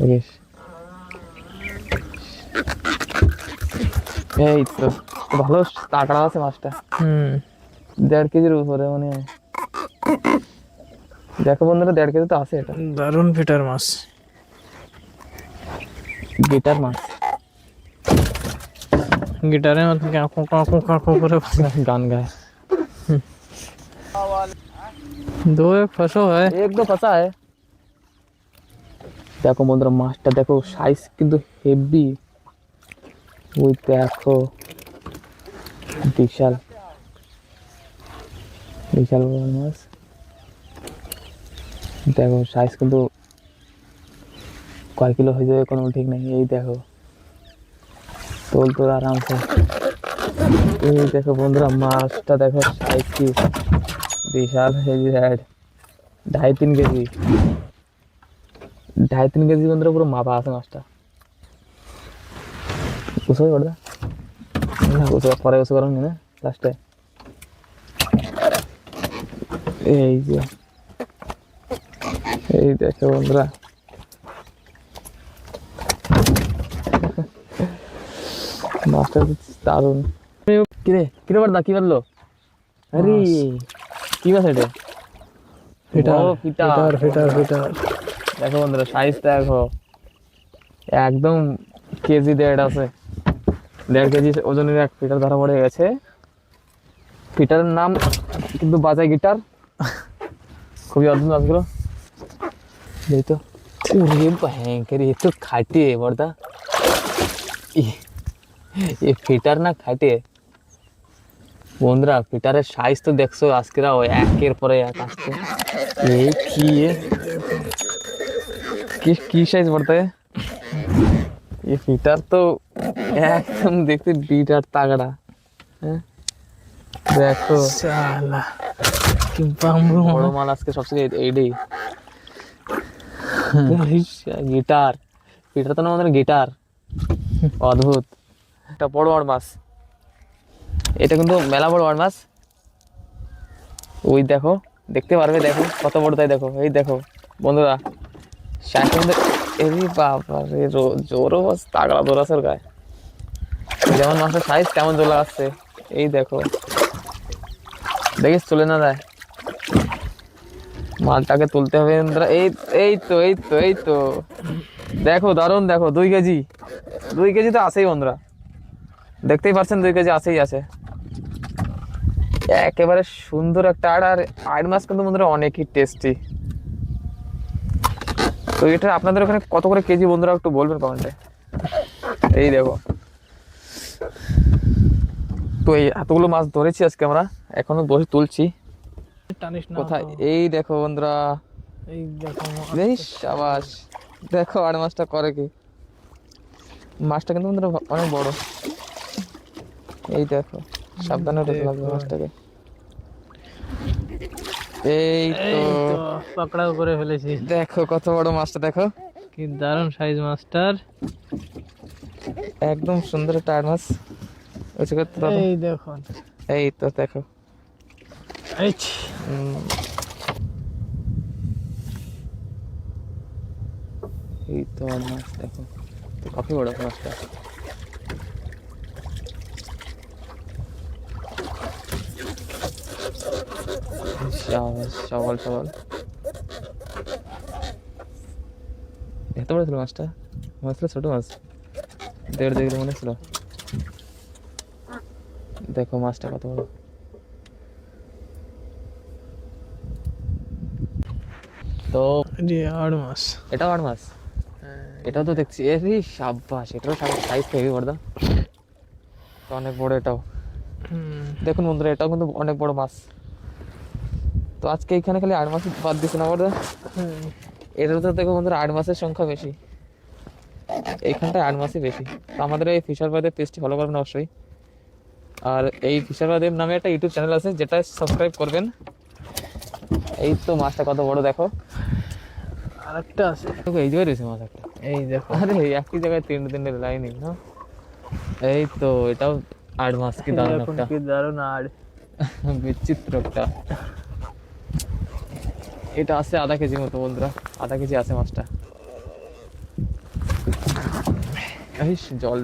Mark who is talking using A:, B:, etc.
A: দেখিস এই তো ভালো তাকড়া আছে মাছটা
B: হুম
A: দেড় কেজির উপরে মনে হয় দেখো বন্ধুরা দেড় কেজি তো আছে এটা
B: দারুণ ফিটার মাছ
A: গিটার মাছ
B: গিটারের মধ্যে কাঁকু কাঁকু কাঁকু করে
A: গান গায়
B: दो एक फंसो है
A: এক দো ফাঁসা है দেখো বন্ধুরা, মাছটা দেখো সাইজ কিন্তু হেভি ওই দেখো, বিশাল। বিশাল মাছ। দেখো সাইজ কিন্তু কয় কিলো হয়ে যাবে, কোনো ঠিক নেই, এই দেখো। তোল তোল আরামসে। এই দেখো বন্ধুরা, মাছটা দেখো সাইজ কি বিশাল হেভি রাইড ঢাই তিন কেজি। ঢাই তিন কেজি বন্ধুরা পুরো মাপা আছে মাছটা। উসো দা। না উসো পরে উসো করুন না লাস্টে এই যে। এই দেখো বন্ধুরা। মাছটা দারুণ। কিরে কিরে বারদা কি বারলো আরে কি মাছ এটা।
B: ফিটার
A: ফিটার
B: ফিটার।
A: দেখো বন্ধুরা সাইজ দেখো। একদম কেজি দেড় আছে। দেড় কেজি ওজনের এক ফিটার ধরা পড়ে গেছে। ফিটারের নাম কিন্তু বাজায় গিটার। খুবই অদ্ভুত মাছগুলো। এই তো ওরে ভয়ঙ্কর এ তো খাটে বর্দা। এ ফিটার না খাটে? বন্ধুরা, ফিটারের সাইজ তো দেখছ আজকেরা ওই একের পরে এক আসছে। এই কি? কি কি সাইজ বলতে এই ফিটার তো একদম দেখতে বিরাট তাগড়া। হ্যাঁ? দেখো।
B: শালা কি বাম্বু
A: বড় মাল আজকে সবচেয়ে এইডি গিটার পিটার তো না আমাদের গিটার অদ্ভুত। এটা বড় বড় মাছ। এটা কিন্তু মেলা বড় আর মাছ। ওই দেখো দেখতে পারবে দেখো কত বড় তাই দেখো। এই দেখো বন্ধুরা। কিন্তু এই বাবা রে জোরও তাগড়া জোর আছে গায়ে যেমন মাছটার সাইজ তেমন জোর লাগাচ্ছে এই দেখো দেখিস চলে না যায় মালটাকে তুলতে হবে। এই এই তো এই তো এই তো দেখো দারুণ দেখো দুই কেজি দুই কেজি তো আছেই বন্ধুরা দেখতেই পাচ্ছেন দুই কেজি আছেই আছে একেবারে সুন্দর একটা আড় আর আড় মাছ কিন্তু বন্ধুরা অনেকই টেস্টি তো এটা আপনাদের ওখানে কত করে কেজি বন্ধুরা একটু বলবেন কমেন্টে এই দেখো। তো এই এতগুলো মাছ ধরেছি আজকে আমরা এখনও বসে তুলছি। কোথায়? এই দেখো বন্ধুরা।
B: এই দেখো
A: বেশ দেখো আর মাছটা করে কি? মাছটা কিন্তু বন্ধুরা অনেক বড়। এই দেখো সাবধানে লাগবে মাছটাকে। এই তো।
B: পাকড়াও করে ফেলেছি।
A: দেখো কত বড় মাছটা দেখো।
B: কি দারুণ সাইজ মাছটার।
A: একদম সুন্দর একটা মাছ। করতে দাও
B: এই দেখুন।
A: এই তো দেখো।
B: এই।
A: এই তো মাছ দেখো। কফি বড় মাছটা? সবল সবল এত বড় ছিল মাছটা? মাছ ছিল ছোট মাছ। দেড় দেখলে মনে ছিল। দেখো মাছটা কত বড়। তো
B: জি আর মাছ।
A: এটাও আট মাস এটাও তো দেখছি। এরই সাব্বাস এটাও সাইজ হেভি বড়দা তো অনেক বড় এটাও। দেখুন বন্ধুরা এটাও কিন্তু অনেক বড় মাছ। তো আজকে এখানে খালি আট মাস বাদ দিছে না বড়দা। এটার তো দেখো বন্ধুরা আট মাসের সংখ্যা বেশি। এইখানটায় আট মাসই বেশি। তো আমাদের এই ফিশার বাদের পেজটি ফলো করবেন অবশ্যই। আর এই ফিশার বাদের নামে একটা ইউটিউব চ্যানেল আছে যেটা সাবস্ক্রাইব করবেন। এই তো মাছটা কত বড় দেখো।
B: আরেকটা আছে।
A: দেখো এই জায়গায় রয়েছে মাছ একটা।
B: এই দেখো।
A: আরে একই জায়গায় তিনটে তিনটে লাইনই না? এই তো এটাও আট মাস কি দারুণ একটা।
B: দারুণ আর
A: বিচিত্র একটা। এটা আছে আধা কেজি মতো বন্ধুরা। আধা কেজি আছে মাছটা। জল